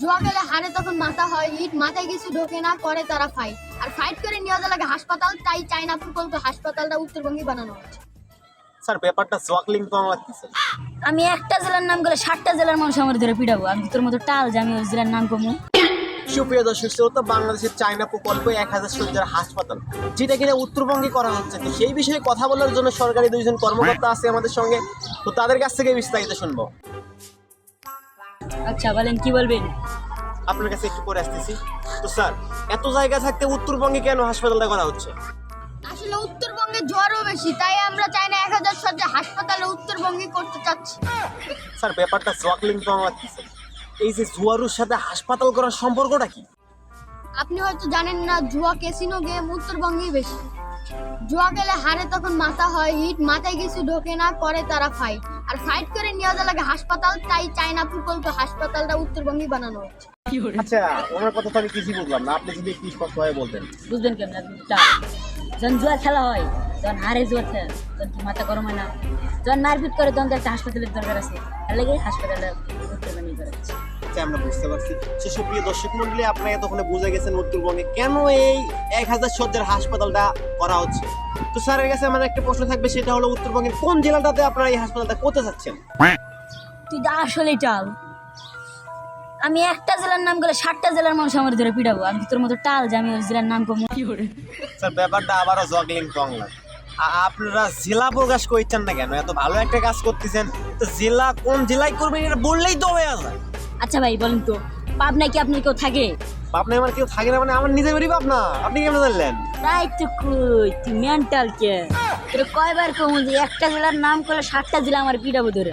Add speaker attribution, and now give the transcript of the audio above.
Speaker 1: জুয়া গেলে হারে তখন মাথা হয় হিট মাথায় কিছু ঢোকে না করে তারা ফাইট আর ফাইট করে নিয়ে যাওয়া লাগে হাসপাতাল তাই চাইনা প্রকল্প হাসপাতালটা উত্তরবঙ্গে বানানো হচ্ছে
Speaker 2: স্যার ব্যাপারটা জোয়াকলিং কম লাগতেছে।
Speaker 3: আমি একটা জেলার নাম করে সাতটা জেলার মানুষ আমার ধরে পিটাবো। আমি তোর মতো টাল যে আমি ওই জেলার নাম কমু।
Speaker 2: সুপ্রিয় দর্শক শ্রোতা বাংলাদেশের চায়না প্রকল্প এক হাজার শয্যার হাসপাতাল যেটা কিনা উত্তরবঙ্গে করা হচ্ছে তো সেই বিষয়ে কথা বলার জন্য সরকারি দুইজন কর্মকর্তা আছে আমাদের সঙ্গে তো তাদের কাছ থেকে বিস্তারিত শুনব।
Speaker 3: আচ্ছা বলেন কি বলবেন?
Speaker 2: আপনার কাছে একটু পরে আসতেছি। তো স্যার এত জায়গা থাকতে উত্তরবঙ্গে কেন হাসপাতালটা করা হচ্ছে?
Speaker 1: আসলে উত্তরবঙ্গে জ্বরও বেশি তাই আমরা চাই না এক হাজার সজ্জা হাসপাতালে উত্তরবঙ্গে করতে চাচ্ছি।
Speaker 2: স্যার ব্যাপারটা জোয়াকলিং কম লাগতেছে এই যে জুয়ারুর সাথে হাসপাতাল করার সম্পর্কটা কি?
Speaker 1: আপনি হয়তো জানেন না জুয়া ক্যাসিনো গেম উত্তরবঙ্গেই বেশি। জুয়া গেলে হারে তখন মাথা হয় হিট মাথায় কিছু ঢোকে না করে তারা ফাইট আর ফাইট করে নিয়ে যাওয়া লাগে হাসপাতাল তাই চাইনা প্রকল্প হাসপাতালটা উত্তরবঙ্গে বানানো হচ্ছে।
Speaker 2: আচ্ছা ওনার কথা তো আমি কিছুই বুঝলাম না। আপনি যদি একটু স্পষ্টভাবে বলতেন।
Speaker 3: বুঝবেন কেমন একদম যখন জুয়া খেলা হয় যখন হারে জুয়া খেলে তখন কি মাথা গরম হয় না। যখন মারপিট করে তখন তো একটা হাসপাতালের দরকার আছে। তার লাগে হাসপাতালে উত্তরবঙ্গে করা হচ্ছে
Speaker 2: আচ্ছা আমরা বুঝতে পারছি। সে সুপ্রিয় দর্শক মন্ডলী আপনারা এতক্ষণে বুঝে গেছেন উত্তরবঙ্গে কেন এই এক হাজার শয্যার হাসপাতালটা করা হচ্ছে। তো স্যারের কাছে আমার একটা প্রশ্ন থাকবে সেটা হলো উত্তরবঙ্গের কোন জেলাটাতে আপনারা এই হাসপাতালটা করতে চাচ্ছেন?
Speaker 3: তুই তো আসলেই টাল আমি একটা জেলার নাম করে সাতটা জেলার মানুষ আমার ধরে পিটাবো। আমি কি তোর মতো টাল যে আমি ওই জেলার নাম কমু।
Speaker 2: স্যার ব্যাপারটা আবারও জগলিং টংলা আপনারা জেলা প্রকাশ করছেন না কেন? এত ভালো একটা কাজ করতেছেন। তো জেলা কোন জেলায় করবেন এটা বললেই তো হয়ে যায়।
Speaker 3: আচ্ছা ভাই বলেন তো পাবনায় কি আপনার কেউ থাকে?
Speaker 2: পাবনায় আমার কেউ থাকে না মানে আমার নিজের বাড়ি পাবনা। আপনি কেমন জানলেন?
Speaker 3: তাই তো কই তুই মেন্টাল কে? তোর কয়বার কমু যে একটা জেলার নাম করে সাতটা জেলা আমার পিটাবো ধরে।